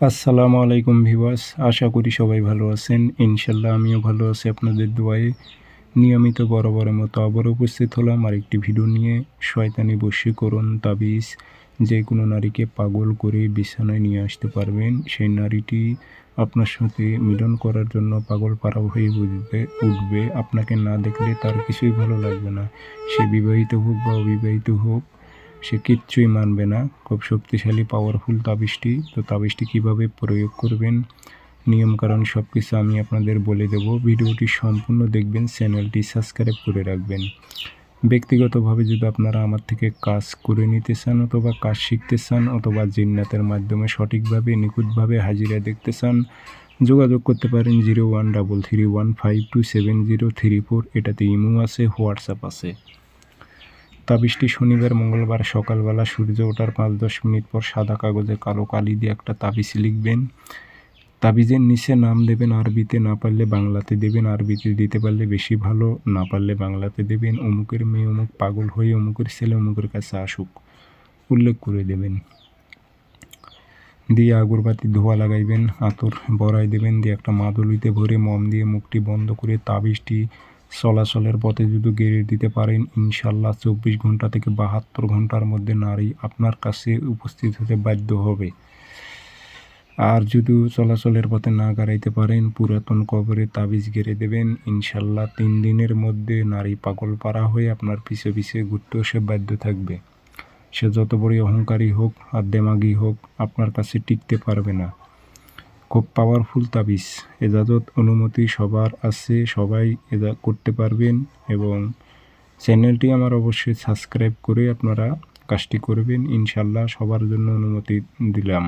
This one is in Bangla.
আসসালামু আলাইকুম ভিওয়াস আশা করি সবাই ভালো আছেন। ইনশাল্লাহ আমিও ভালো আছি আপনাদের দোয়ায়ে। নিয়মিত বরাবরের মতো আবার উপস্থিত হলাম আরেকটি ভিডিও নিয়ে। শয়তানি বশীকরণ তাবিজ যে কোনো নারীকে পাগল করে বিছানায় নিয়ে আসতে পারবেন। সেই নারীটি আপনার সাথে মিলন করার জন্য পাগল পাড়া হয়ে উঠবে উঠবে। আপনাকে না দেখলে তার কিছুই ভালো লাগবে না। সে বিবাহিত হোক বা অবিবাহিত হোক সে কিচ্ছুই মানবে না। খুব শক্তিশালী পাওয়ারফুল তাবিজটি তো তাবিজটি কীভাবে প্রয়োগ করবেন? নিয়মকানুন সব কিছু আমি আপনাদের বলে দেব। ভিডিওটি সম্পূর্ণ দেখবেন, চ্যানেলটি সাবস্ক্রাইব করে রাখবেন। ব্যক্তিগতভাবে যদি আপনারা আমার থেকে কাজ করে নিতে চান অথবা কাজ শিখতে চান অথবা জিন্নাতের মাধ্যমে সঠিকভাবে, নিখুঁতভাবে হাজিরা দেখতে চান, যোগাযোগ করতে পারেন zero one double three one five two seven zero three four. এটাতে ইমো আছে, হোয়াটসঅ্যাপ আছে। তাবিজটি শনিবার মঙ্গলবার সকালবেলা সূর্য ওঠার পাঁচ দশ মিনিট পর সাদা কাগজে কালো কালি দিয়ে একটা তাবিজ লিখবেন। তাবিজের নিচে নাম দেবেন, আরবিতে না পারলে বাংলাতে দেবেন, আরবিতে দিতে পারলে বেশি ভালো, না পারলে বাংলাতে দেবেন। অমুকের মেয়ে অমুক পাগল হয়ে অমুকের ছেলে অমুকের কাছে আসুক, উল্লেখ করে দেবেন। দিয়ে আগরবাতি ধোয়া লাগাইবেন, আতর বড়াই দেবেন, দিয়ে একটা মাদুলিতে ভরে মম দিয়ে মুখটি বন্ধ করে তাবিজটি চলাচলের পথে যদি গেড়ে দিতে পারেন ইনশাল্লাহ চব্বিশ ঘণ্টা থেকে বাহাত্তর ঘণ্টার মধ্যে নারী আপনার কাছে উপস্থিত হতে বাধ্য হবে। আর যদি চলাচলের পথে না গাড়াইতে পারেন, পুরাতন কবরে তাবিজ গেড়ে দেবেন ইনশাল্লাহ তিন দিনের মধ্যে নারী পাগল পাড়া হয়ে আপনার পিছে পিছে ঘুরতেও সে বাধ্য থাকবে। সে যত বড়ই অহংকারী হোক, আর দেমাগি হোক, আপনার কাছে টিকতে পারবে না। খুব পাওয়ারফুল তাবিজ। এজাজত অনুমতি সবার আছে, সবাই এজা করতে পারবেন এবং চ্যানেলটি আমার অবশ্যই সাবস্ক্রাইব করে আপনারা কাজটি করবেন। ইনশাল্লাহ সবার জন্য অনুমতি দিলাম।